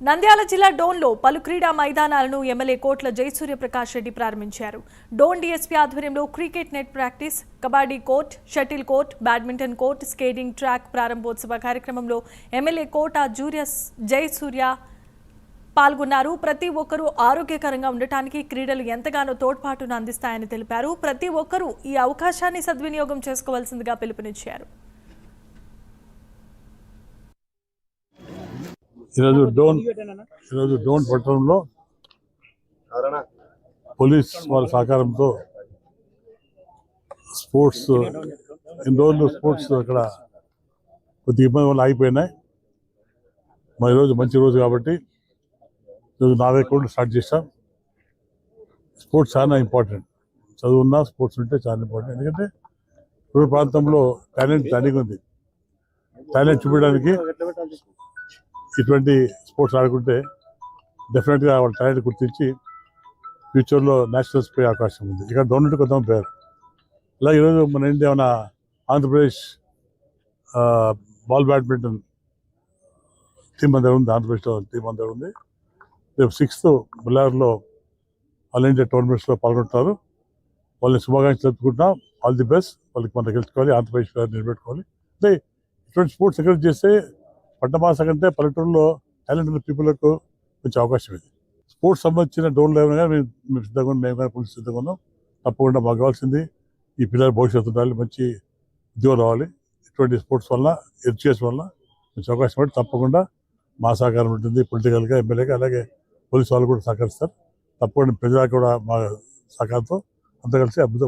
నంద్యాల జిల్లా డోన్లో పలు క్రీడా మైదానాలను ఎమ్మెల్యే కోట్ల జయసూర్యప్రకాష్ రెడ్డి ప్రారంభించారు. డోన్ డీఎస్పీ ఆధ్వర్యంలో cricket net practice kabaddi court shuttle court badminton court skating track ప్రారంభోత్సవ కార్యక్రమంలో ఎమ్మెల్యే కోట జూరియస్ జయసూర్య పాల్గొన్నారు. ప్రతి ఒక్కరూ ఆరోగ్యకరంగా ఉండటానికి క్రీడలు ఎంతగానో తోడ్పాటును అందిస్తాయని తెలిపారు. ప్రతి ఒక్కరూ ఈ అవకాశాన్ని సద్వినియోగం చేసుకోవాల్సిందిగా పిలుపునిచ్చారు. ఈరోజు డోన్ ఈరోజు డోన్ పట్టణంలో పోలీస్ వారి సహకారంతో స్పోర్ట్స్ ఇన్ని రోజులు స్పోర్ట్స్ అక్కడ కొద్దిగా ఇబ్బంది వల్ల ఆగిపోయినాయి. మరి ఈరోజు మంచి రోజు కాబట్టి ఈరోజు నాలుగు అకౌంట్లు స్టార్ట్ చేస్తాం స్పోర్ట్స్ చాలా ఇంపార్టెంట్. చదువున్నా స్పోర్ట్స్ ఉంటే చాలా ఇంపార్టెంట్. ఎందుకంటే ఇప్పుడు ప్రాంతంలో టాలెంట్ దండిగా ఉంది టాలెంట్ చూపించడానికి ఇటువంటి స్పోర్ట్స్ ఆడుకుంటే డెఫినెట్గా వాళ్ళ టాలెంట్ గుర్తించి ఫ్యూచర్లో నేషనల్స్ పోయే అవకాశం ఉంది. ఇక్కడ డోనెట్ కొంతమంది పేరు ఇలా ఈరోజు మన ఇండియా మన ఆంధ్రప్రదేశ్ బాల్ బ్యాడ్మింటన్ టీం అందరూ ఉంది. ఆంధ్రప్రదేశ్లో టీం అందరూ ఉంది. రేపు సిక్స్త్ బుల్లార్లో ఆల్ ఇండియా టోర్నమెంట్స్లో పాల్గొంటున్నారు వాళ్ళని శుభాకాంక్షలు చెప్పుకుంటున్నాం ఆల్ ది బెస్ట్ వాళ్ళకి మనం గెలుచుకోవాలి ఆంధ్రప్రదేశ్ గారు నిలబెట్టుకోవాలి. అంటే ఇటువంటి స్పోర్ట్స్ ఎంకరేజ్ చేస్తే పట్టమాస కంటే పల్లెటూరులో టాలెంట్ ఉన్న పీపుల్కు కొంచెం అవకాశం ఇది. స్పోర్ట్స్ సంబంధించిన డోన్లు ఏమైనా కానీ మేము సిద్ధంగా మేము కానీ పోలీసు సిద్ధంగా ఉన్నాం. తప్పకుండా మాకు కావాల్సింది ఈ పిల్లల భవిష్యత్తు ఉండాలి. మంచి ఉద్యోగం రావాలి. ఇటువంటి స్పోర్ట్స్ వల్ల ఎడ్యుకేషన్ వల్ల మంచి అవకాశం పడి తప్పకుండా మా సహకారం ఉంటుంది. పొలిటికల్గా ఎమ్మెల్యేగా అలాగే పోలీసు వాళ్ళు కూడా సహకరిస్తారు. తప్పకుండా ప్రజలకు కూడా మా సహకారంతో అంతా కలిసి అభివృద్ధి